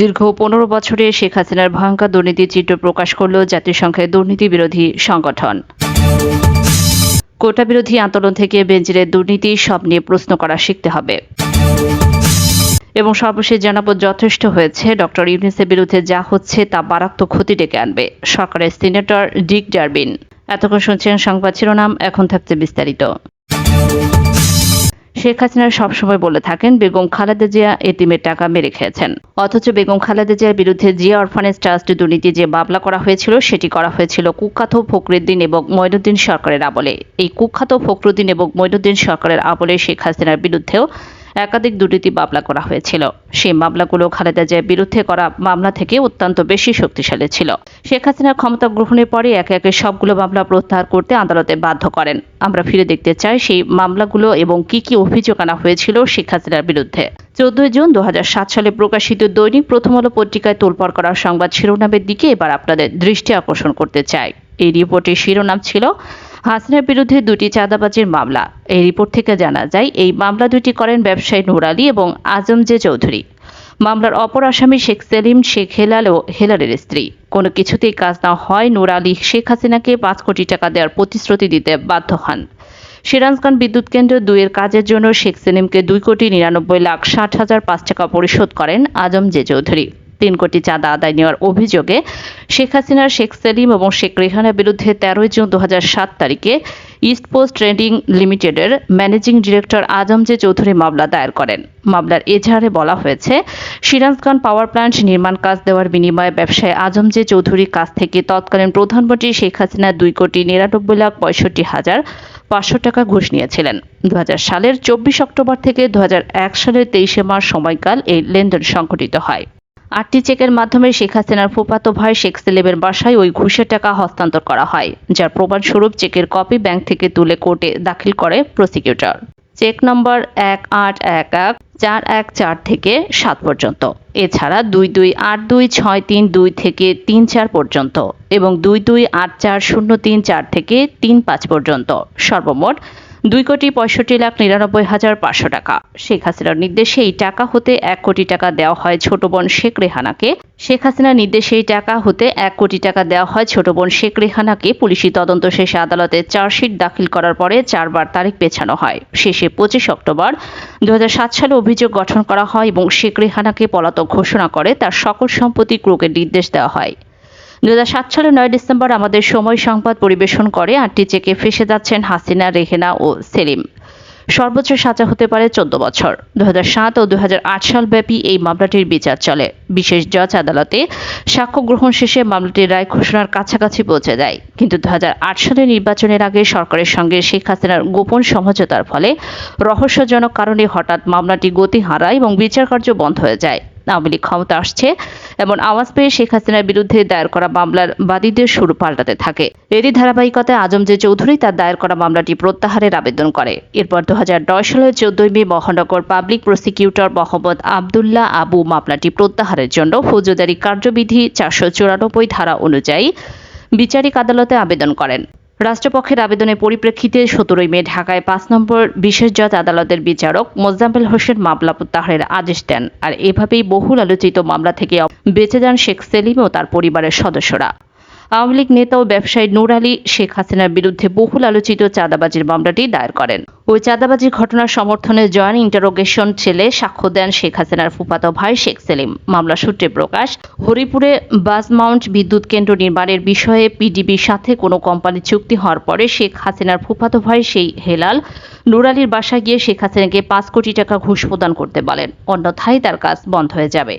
দীর্ঘ পনেরো বছরে শেখ হাসিনার ভয়ঙ্কর দুর্নীতির চিত্র প্রকাশ করল জাতিসংঘের দুর্নীতি বিরোধী সংগঠন। কোটা বিরোধী আন্দোলন থেকে বেঞ্জিরের দুর্নীতি সব নিয়ে প্রশ্ন করা শিখতে হবে। এবং সর্বশেষ জানাব, যথেষ্ট হয়েছে ডক্টর ইউনিসের বিরুদ্ধে যা হচ্ছে তা মারাত্মক ক্ষতি ডেকে আনবে, সরকারের সিনেটর ডিক ডারবিন। এতক্ষণ শুনছেন সংবাদ শিরোনাম, এখন থাকছে বিস্তারিত। শেখ হাসিনা সবসময় বলে থাকেন, বেগম খালেদা জিয়া এতিমের টাকা মেরে খেয়েছেন। অথচ বেগম খালেদা জিয়ার বিরুদ্ধে জিয়া অরফানেজ ট্রাস্ট দুর্নীতি যে মামলা করা হয়েছিল, সেটি করা হয়েছিল কুখ্যাত ফখরুদ্দিন এবং ময়নুদ্দিন সরকারের আমলে। এই কুখ্যাত ফখরুদ্দিন এবং ময়নুদ্দিন সরকারের আমলে শেখ হাসিনার বিরুদ্ধেও একাধিক দুর্নীতি মামলা করা হয়েছিল। সেই মামলাগুলো খালেদা জিয়ার বিরুদ্ধে করা মামলা থেকে অত্যন্ত বেশি শক্তিশালী ছিল। শেখ হাসিনার ক্ষমতা গ্রহণের পরে একে একে সবগুলো মামলা প্রত্যাহার করতে আদালতে বাধ্য করেন। আমরা ফিরে দেখতে চাই সেই মামলাগুলো এবং কি কি অভিযোগ আনা হয়েছিল শেখ হাসিনার বিরুদ্ধে। চোদ্দই জুন দু হাজার সাত সালে প্রকাশিত দৈনিক প্রথম আলো পত্রিকায় তোলপাড় করা সংবাদ শিরোনামের দিকে এবার আপনাদের দৃষ্টি আকর্ষণ করতে চাই। এই রিপোর্টের শিরোনাম ছিল হাসিনার বিরুদ্ধে দুটি চাঁদাবাজির মামলা। এই রিপোর্ট থেকে জানা যায়, এই মামলা দুটি করেন ব্যবসায়ী নুর আলী এবং আজম জে চৌধুরী। মামলার অপর আসামি শেখ সেলিম, শেখ হেলাল ও হেলালের স্ত্রী। কোনো কিছুতেই কাজ না হয় নুর আলী শেখ হাসিনাকে পাঁচ কোটি টাকা দেওয়ার প্রতিশ্রুতি দিতে বাধ্য হন। সিরাজগঞ্জ বিদ্যুৎ কেন্দ্র দুইয়ের কাজের জন্য শেখ সেলিমকে দুই কোটি নিরানব্বই লাখ ষাট হাজার পাঁচ টাকা পরিশোধ করেন আজম জে চৌধুরী। তিন কোটি চাঁদা আদায় নেওয়ার অভিযোগে শেখ হাসিনার শেখ সেলিম এবং শেখ রেহানার বিরুদ্ধে তেরোই জুন দু তারিখে ইস্ট পোস্ট ট্রেডিং লিমিটেডের managing director Azam J Chowdhury মামলা দায়ের করেন। মামলার এজাহারে বলা হয়েছে, সিরাজগঞ্জ পাওয়ার প্ল্যান্ট নির্মাণ কাজ দেওয়ার বিনিময়ে ব্যবসায়ী আজম জে চৌধুরীর কাছ থেকে তৎকালীন প্রধানমন্ত্রী শেখ হাসিনা দুই কোটি নিরানব্বই লাখ পঁয়ষট্টি হাজার পাঁচশো টাকা ঘুষ নিয়েছিলেন। দু হাজার সালের চব্বিশ অক্টোবর থেকে দু হাজার এক সালের তেইশে মার্চ সময়কাল এই লেনদেন সংঘটিত হয়। আটটি চেকের মাধ্যমে শেখ হাসিনার ফুফাতো ভাই শেখ সেলেমের বাসায় ওই ঘুষের টাকা হস্তান্তর করা হয়, যার প্রমাণস্বরূপ চেকের কপি ব্যাংক থেকে তুলে কোর্টে দাখিল করে প্রসিকিউটর। চেক নম্বর এক আট এক এক, চার এক চার থেকে সাত পর্যন্ত। এছাড়া দুই দুই আট দুই ছয় তিন দুই থেকে তিন চার পর্যন্ত এবং দুই দুই আট চার শূন্য তিন চার থেকে তিন পাঁচ পর্যন্ত। সর্বমোট দুই কোটি পঁয়ষট্টি লাখ নিরানব্বই হাজার পাঁচশো টাকা। শেখ হাসিনার নির্দেশে এই টাকা হতে এক কোটি টাকা দেওয়া হয় ছোট বোন শেখ রেহানাকে। শেখ হাসিনার নির্দেশে এই টাকা হতে এক কোটি টাকা দেওয়া হয় ছোট বোন শেখ রেহানাকে। পুলিশি তদন্ত শেষে আদালতে চার্জশিট দাখিল করার পরে চারবার তারিখ পেছানো হয়। শেষে পঁচিশ অক্টোবর দু হাজার সাত সালে অভিযোগ গঠন করা হয় এবং শেখ রেহানাকে পলাতক ঘোষণা করে তার সকল সম্পত্তি ক্রোকের নির্দেশ দেওয়া হয়। দু সালের নয় ডিসেম্বর আমাদের সময় সংবাদ পরিবেশন করে আটটি চেকে ফেসে যাচ্ছেন হাসিনা, রেহেনা ও সেলিম। সর্বোচ্চ সাজা হতে পারে চোদ্দ বছর। দু সাত ও দু হাজার আট সাল ব্যাপী এই মামলাটির বিচার চলে। বিশেষ জজ আদালতে সাক্ষ্য গ্রহণ শেষে মামলাটির রায় ঘোষণার কাছাকাছি পৌঁছে যায়। কিন্তু দু হাজার আট সালের নির্বাচনের আগে সরকারের সঙ্গে শেখ হাসিনার গোপন সমঝোতার ফলে রহস্যজনক কারণে হঠাৎ মামলাটি গতি হারায় এবং বিচার কার্য বন্ধ হয়ে যায়। আওয়ামী লীগ ক্ষমতা আসছে এমন আওয়াজ পেয়ে শেখ হাসিনার বিরুদ্ধে দায়ের করা মামলার বাদীদের সুর পাল্টাতে থাকে। এরই ধারাবাহিকতায় আজম জে চৌধুরী তার দায়ের করা মামলাটি প্রত্যাহারের আবেদন করে। এরপর দু সালের চোদ্দই মে মহানগর পাবলিক প্রসিকিউটর মোহাম্মদ আবদুল্লাহ আবু মামলাটি প্রত্যাহারের জন্য ফৌজদারি কার্যবিধি চারশো চুরানব্বই ধারা অনুযায়ী বিচারিক আদালতে আবেদন করেন। রাষ্ট্রপক্ষের আবেদনের পরিপ্রেক্ষিতে সতেরোই মে ঢাকায় পাঁচ নম্বর বিশেষ জজ আদালতের বিচারক মোজাম্মেল হোসেন মামলা প্রত্যাহারের আদেশ দেন। আর এভাবেই বহুল আলোচিত মামলা থেকে বেঁচে যান শেখ সেলিম ও তার পরিবারের সদস্যরা। আওয়ামী লীগ নেতা ও ব্যবসায়ী নূর আলী, শেখ হাসিনার বিরুদ্ধে বহুল আলোচিত চাঁদাবাজির মামলাটি দায়ের করেন। ওই চাঁদাবাজির ঘটনার সমর্থনে জয়েন্ট ইন্টারোগেশন ছেলে সাক্ষ্য দেন শেখ হাসিনার ফুফাতো ভাই শেখ সেলিম। মামলা সূত্রে প্রকাশ, হরিপুরে বাস মাউন্ট বিদ্যুৎ কেন্দ্র নির্মাণের বিষয়ে পিডিবির সাথে কোনো কোম্পানি চুক্তি হওয়ার পরে শেখ হাসিনার ফুফাতো ভাই সেই হেলাল নুর আলীর বাসায় গিয়ে শেখ হাসিনাকে পাঁচ কোটি টাকা ঘুষ প্রদান করতে বলেন। অন্যথায় তার কাজ বন্ধ হয়ে যাবে।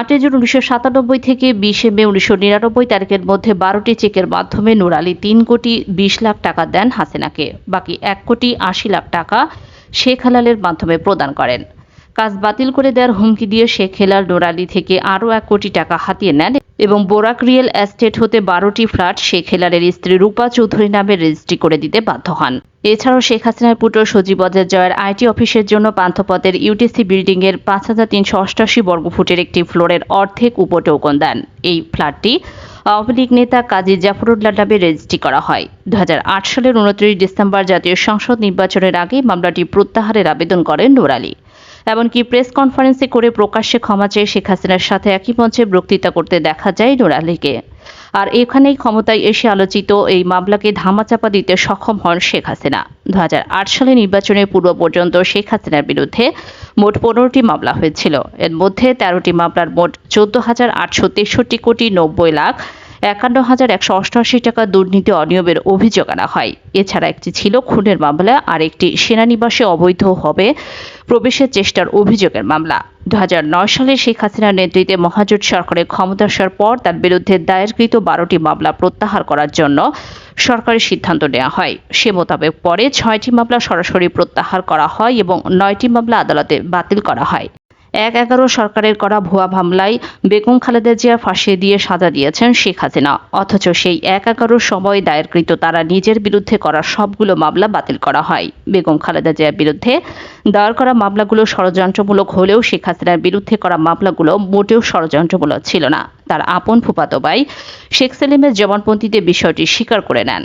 আটই জুন উনিশশো সাতানব্বই থেকে বিশে মে উনিশশো নিরানব্বই তারিখের মধ্যে বারোটি চেকের মাধ্যমে নুর আলী তিন কোটি বিশ লাখ টাকা দেন হাসিনাকে। বাকি এক কোটি আশি লাখ টাকা শেখ হালালের মাধ্যমে প্রদান করেন। কাজ বাতিল করে দেওয়ার হুমকি দিয়ে হেলাল নোর আলী থেকে আরও এক কোটি টাকা হাতিয়ে নেন এবং বোরাক রিয়েল এস্টেট হতে বারোটি ফ্ল্যাট শেখ হেলালের স্ত্রী রূপা চৌধুরী নামে রেজিস্ট্রি করে দিতে বাধ্য হন। এছাড়াও শেখ হাসিনার পুত্র সজীবদের জয়ের আইটি অফিসের জন্য পান্থপথের ইউটিসি বিল্ডিং এর পাঁচ হাজার তিনশো অষ্টাশি বর্গফুটের একটি ফ্লোরের অর্ধেক উপটোকন দেন। এই ফ্ল্যাটটি আওয়ামী লীগ নেতা কাজী জাফরুল্লাহ নামে রেজিস্ট্রি করা হয়। দু হাজার আট সালের উনত্রিশ ডিসেম্বর জাতীয় সংসদ নির্বাচনের আগে মামলাটি প্রত্যাহারের আবেদন করেন নুর আলী এমনকি প্রেস কনফারেন্সে করে প্রকাশ্যে ক্ষমা চেয়ে শেখ হাসিনার সাথে একই মঞ্চে বক্তৃতা করতে দেখা যায় নূর আলীকে। আর এখানেই ক্ষমতায় এসে আলোচিত এই মামলাকে ধামাচাপা দিতে সক্ষম হন শেখ হাসিনা। দু হাজার আট সালে নির্বাচনের পূর্ব পর্যন্ত শেখ হাসিনার বিরুদ্ধে মোট পনেরোটি মামলা হয়েছিল। এর মধ্যে তেরোটি মামলার মোট চোদ্দ হাজার আটশো তেষট্টি কোটি নব্বই লাখ একান্ন হাজার একশো অষ্টআশি টাকা দুর্নীতি অনিয়মের অভিযোগ আনা হয়। এছাড়া একটি ছিল খুনের মামলা আর একটি সেনানিবাসে অবৈধ হবে প্রবেশের চেষ্টার অভিযোগের মামলা। দু হাজার নয় সালে শেখ হাসিনার নেতৃত্বে মহাজোট সরকারের ক্ষমতা আসার পর তার বিরুদ্ধে দায়েরকৃত বারোটি মামলা প্রত্যাহার করার জন্য সরকারি সিদ্ধান্ত নেওয়া হয়। সে মোতাবেক পরে ছয়টি মামলা সরাসরি প্রত্যাহার করা হয় এবং নয়টি মামলা আদালতে বাতিল করা হয়। এক এগারো সরকারের করা ভুয়া মামলায় বেগম খালেদা জিয়া ফাঁসিয়ে দিয়ে সাজা দিয়েছেন শেখ হাসিনা। অথচ সেই এক এগারোর সময় দায়েরকৃত তারা নিজের বিরুদ্ধে করা সবগুলো মামলা বাতিল করা হয়। বেগম খালেদা জিয়ার বিরুদ্ধে দায়ের করা মামলাগুলো ষড়যন্ত্রমূলক হলেও শেখ হাসিনার বিরুদ্ধে করা মামলাগুলো মোটেও ষড়যন্ত্রমূলক ছিল না। তার আপন ফুপাতো ভাই শেখ সেলিমের জবানপন্থীতে বিষয়টি স্বীকার করে নেন।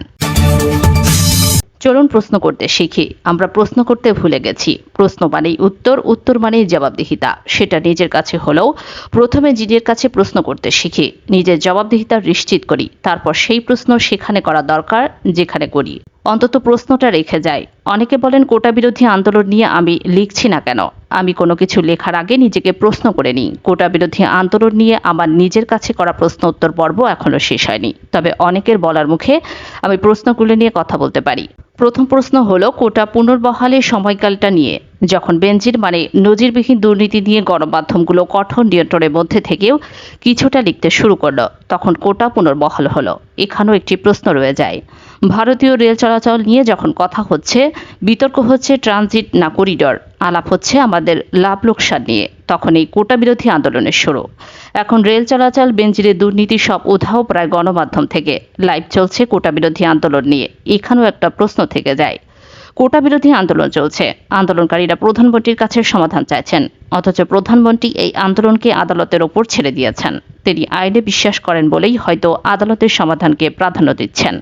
চলুন প্রশ্ন করতে শিখি। আমরা প্রশ্ন করতে ভুলে গেছি। প্রশ্ন মানেই উত্তর উত্তর মানেই জবাবদিহিতা। সেটা নিজের কাছে হলেও প্রথমে নিজের কাছে প্রশ্ন করতে শিখি। নিজের জবাবদিহিতা নিশ্চিত করি। তারপর সেই প্রশ্ন সেখানে করা দরকার, যেখানে করি। অন্তত প্রশ্নটা রেখে যায়। অনেকে বলেন, কোটা বিরোধী আন্দোলন নিয়ে আমি লিখছি না কেন? আমি কোনো কিছু লেখার আগে নিজেকে প্রশ্ন করে নিই। কোটা বিরোধী আন্দোলন নিয়ে আমার নিজের কাছে করা প্রশ্ন উত্তর পর্ব এখনও শেষ হয়নি। তবে অনেকের বলার মুখে আমি প্রশ্নগুলো নিয়ে কথা বলতে পারি। প্রথম প্রশ্ন হলো, কোটা পুনর্বহালের সময়কালটা নিয়ে। যখন বেঞ্জির মানে নজিরবিহীন দুর্নীতি নিয়ে গণমাধ্যমগুলো কঠোর নিয়ন্ত্রণের মধ্যে থেকেও কিছুটা লিখতে শুরু করল, তখন কোটা পুনর্বহাল হলো। এখানেও একটি প্রশ্ন রয়ে যায়। ভারতীয় রেল চলাচল নিয়ে যখন কথা হচ্ছে, বিতর্ক হচ্ছে ট্রানজিট না করিডর, আলাপ হচ্ছে আমাদের লাভ লোকসান নিয়ে, তখন এই কোটা বিরোধী আন্দোলনের শুরু। এখন রেল চলাচল বেঞ্জিরের দুর্নীতি সব উধাও প্রায় গণমাধ্যম থেকে। লাইভ চলছে কোটা বিরোধী আন্দোলন নিয়ে। এখানেও একটা প্রশ্ন থেকে যায়। কোটা বিরোধী আন্দোলন চলছে। আন্দোলনকারীরা প্রধানমন্ত্রীর কাছে সমাধান চাইছেন, অথচ প্রধানমন্ত্রী এই আন্দোলনকে আদালতের ওপর ছেড়ে দিয়েছেন। তিনি আইনে বিশ্বাস করেন বলেই হয়তো আদালতের সমাধানকে প্রাধান্য দিচ্ছেন।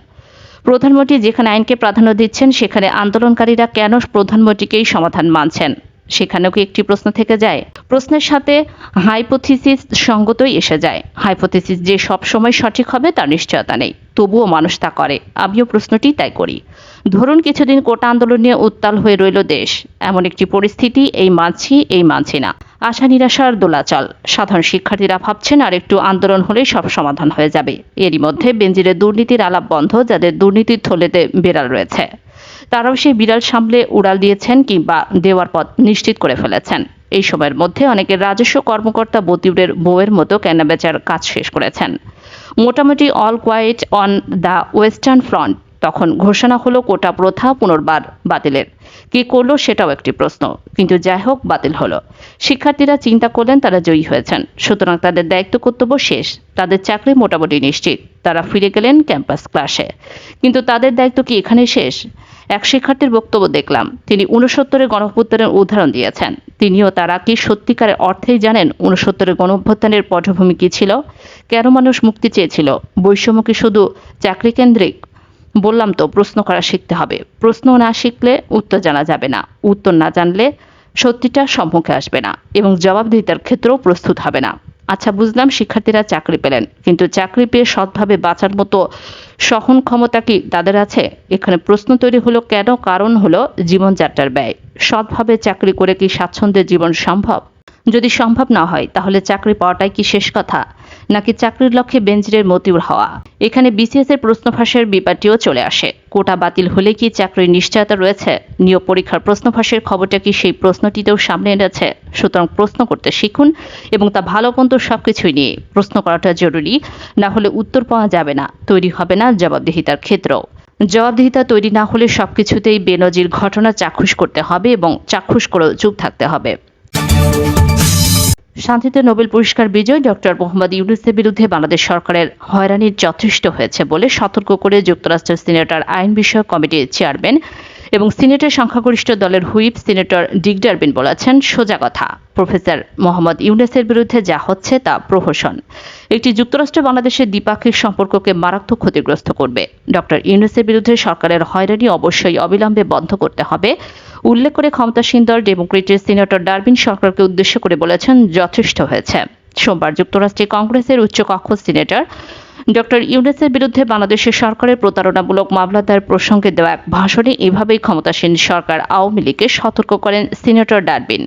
প্রধানমন্ত্রী যেখানে আইনকে প্রাধান্য দিচ্ছেন, সেখানে আন্দোলনকারীরা কেন প্রধানমন্ত্রীকেই সমাধান মানছেন? সেখানেও কি একটি প্রশ্ন থেকে যায়? প্রশ্নের সাথে হাইপোথিসিস সঙ্গতই এসে যায়। হাইপোথিসিস যে সব সময় সঠিক হবে, তার নিশ্চয়তা নেই। তবুও মানুষ তা করে। আমিও প্রশ্নটি তাই করি। ধরুন কিছুদিন কোটা আন্দোলন নিয়ে উত্তাল হয়ে রইল দেশ। এমন একটি পরিস্থিতি এই মানছি এই মানছি না। আশা নিরাশার দোলাচল। সাধারণ শিক্ষার্থীরা ভাবছেন আর একটু আন্দোলন হলেই সব সমাধান হয়ে যাবে। এরই মধ্যে বেঞ্জিরের দুর্নীতির আলাপ বন্ধ, যাদের দুর্নীতির থলেতে বেড়াল রয়েছে। তারাও সেই বিড়াল সামলে উড়াল দিয়েছেন কিংবা দেওয়ার পথ নিশ্চিত করে ফেলেছেন। এই সময়ের মধ্যে অনেকে রাজস্ব কর্মকর্তা বতিউরের বউয়ের মতো কেনাবেচার কাজ শেষ করেছেন। মোটামুটি All Quiet on the Western Front. তখন ঘোষণা হলো কোটা প্রথা পুনর্বার বাতিলের। কে করল সেটাও একটি প্রশ্ন, কিন্তু যাই হোক বাতিল হলো। শিক্ষার্থীরা চিন্তা করলেন তারা জয়ী হয়েছেন, সুতরাং তাদের দায়িত্ব কর্তব্য শেষ, তাদের চাকরি মোটামুটি নিশ্চিত, তারা ফিরে গেলেন ক্যাম্পাস ক্লাসে। কিন্তু তাদের দায়িত্ব কি এখানে শেষ? এক শিক্ষার্থীর বক্তব্য দেখলাম, তিনি উনসত্তরের গণঅভ্যুত্থানের উদাহরণ দিয়েছেন। তিনিও তারা কি সত্যিকারের অর্থেই জানেন উনসত্তরের গণঅভ্যুত্থানের পটভূমি কি ছিল? কেন মানুষ মুক্তি চেয়েছিল? বৈষম্য কি শুধু চাকরি কেন্দ্রিক বললাম তো, প্রশ্ন করা শিখতে হবে। প্রশ্ন না শিখলে উত্তর জানা যাবে না। উত্তর না জানলে সত্যিটা সম্মুখে আসবে না এবং জবাবদিহিতার ক্ষেত্রেও প্রস্তুত হবে না। আচ্ছা বুঝলাম শিক্ষার্থীরা চাকরি পেলেন, কিন্তু চাকরি পেয়ে সৎভাবে বাঁচার মতো সহন ক্ষমতা কি তাদের আছে? এখানে প্রশ্ন তৈরি হলো, কেন কারণ হলো জীবনযাত্রার ব্যয়। সৎভাবে চাকরি করে কি স্বাচ্ছন্দ্যের জীবন সম্ভব? যদি সম্ভব না হয়, তাহলে চাকরি পাওয়াটাই কি শেষ কথা? নাকি চাকরির লক্ষ্যে বেঞ্জিরের মতিউর হওয়া? এখানে বিসিএস এর প্রশ্ন ফাঁসের বিপাটিও চলে আসে। কোটা বাতিল হলে কি চাকরির নিশ্চয়তা রয়েছে? নিয়োগ পরীক্ষার প্রশ্ন ফাঁসের খবরটা কি সেই প্রশ্নটিতেও সামনে এনেছে? সুতরাং প্রশ্ন করতে শিখুন এবং তা ভালো মন্দ সবকিছুই নিয়ে। প্রশ্ন করাটা জরুরি, না হলে উত্তর পাওয়া যাবে না, তৈরি হবে না জবাবদিহিতার ক্ষেত্রেও জবাবদিহিতা তৈরি না হলে সবকিছুতেই বেনজির ঘটনা চাক্ষুষ করতে হবে এবং চাক্ষুষ করেও চুপ থাকতে হবে। শান্তিতে নোবেল পুরস্কার বিজয় ডক্টর মোহাম্মদ ইউনুসের বিরুদ্ধে বাংলাদেশ সরকারের হয়রানির যথেষ্ট হয়েছে বলে সতর্ক করে যুক্তরাষ্ট্রের সিনেটর আইন বিষয়ক কমিটির চেয়ারম্যান এবং সিনেটের সংখ্যাগরিষ্ঠ দলের হুইপ সিনেটর ডিগডারবিন বলেছেন, সোজা কথা। প্রফেসর মোহাম্মদ ইউনুসের বিরুদ্ধে যা হচ্ছে তা প্রহসন। একটি যুক্তরাষ্ট্র বাংলাদেশের দ্বিপাক্ষিক সম্পর্ককে মারাত্মক ক্ষতিগ্রস্ত করবে। ডক্টর ইউনুসের বিরুদ্ধে সরকারের হয়রানি অবশ্যই অবিলম্বে বন্ধ করতে হবে। উল্লেখ করে ক্ষমতাসীন দল ডেমোক্রেটের সিনেটর ডারবিন সরকারকে উদ্দেশ্য করে বলেছেন যথেষ্ট হয়েছে। সোমবার যুক্তরাষ্ট্রে কংগ্রেসের উচ্চকক্ষ সিনেটর ডক্টর ইউনেসের বিরুদ্ধে বাংলাদেশের সরকারের প্রতারণামূলক মামলা দায়ের প্রসঙ্গে দেওয়া এক ভাষণে এভাবেই ক্ষমতাসীন সরকার আওয়ামী লীগকে সতর্ক করেন সিনেটর ডারবিন।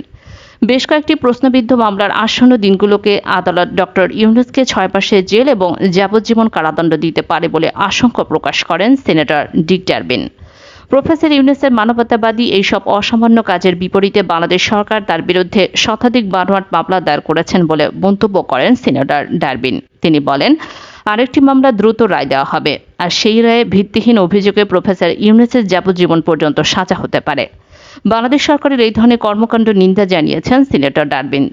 বেশ কয়েকটি প্রশ্নবিদ্ধ মামলার আসন্ন দিনগুলোকে আদালত ডক্টর ইউনুসকে ছয় মাসের জেল এবং যাবজ্জীবন কারাদণ্ড দিতে পারে বলে আশঙ্কা প্রকাশ করেন সিনেটর ডিক ডারবিন। প্রফেসর ইউনুসের মানবতাবাদী এইসব অসামান্য কাজের বিপরীতে বাংলাদেশ সরকার তার বিরুদ্ধে শতাধিক বানোয়াট মামলা দায়ের করেছেন বলে মন্তব্য করেন সিনেটর ডারবিন। তিনি বলেন, আরেকটি মামলা দ্রুত রায় দেওয়া হবে আর সেই রায়ে ভিত্তিহীন অভিযোগে প্রফেসর ইউনেসের যাবজ্জীবন পর্যন্ত সাজা হতে পারে। বাংলাদেশ সরকারের এই ধরনের কর্মকাণ্ড নিন্দা জানিয়েছেন সিনেটর ডারবিন।